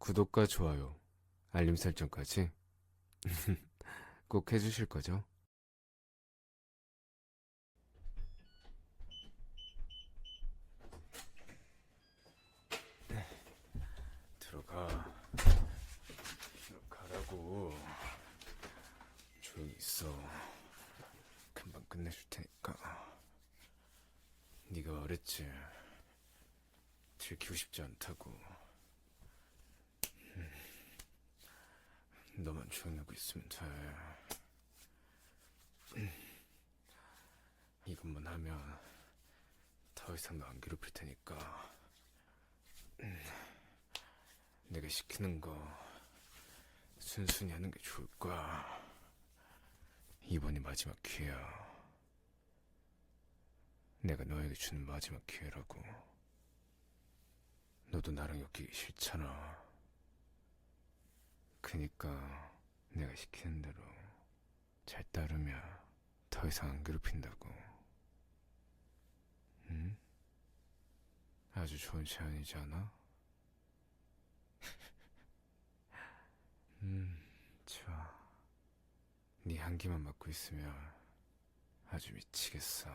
구독과 좋아요, 알림 설정까지 꼭 해주실 거죠? 들어가. 들어가라고. 조용히 있어. 금방 끝내줄 테니까. 네가 말했지. 들키고 싶지 않다고. 너만 조용히 하고 있으면 돼. 음. 이것만 하면 더 이상 너 안 괴롭힐 테니까. 음. 내가 시키는 거 순순히 하는 게 좋을 거야. 이번이 마지막 기회야. 내가 너에게 주는 마지막 기회라고. 너도 나랑 엮이기 싫잖아. 그니까 내가 시키는 대로 잘 따르면 더 이상 안 괴롭힌다고. 응? 아주 좋은 제안이지 않아? 음, 좋아. 네 향기만 맡고 있으면 아주 미치겠어.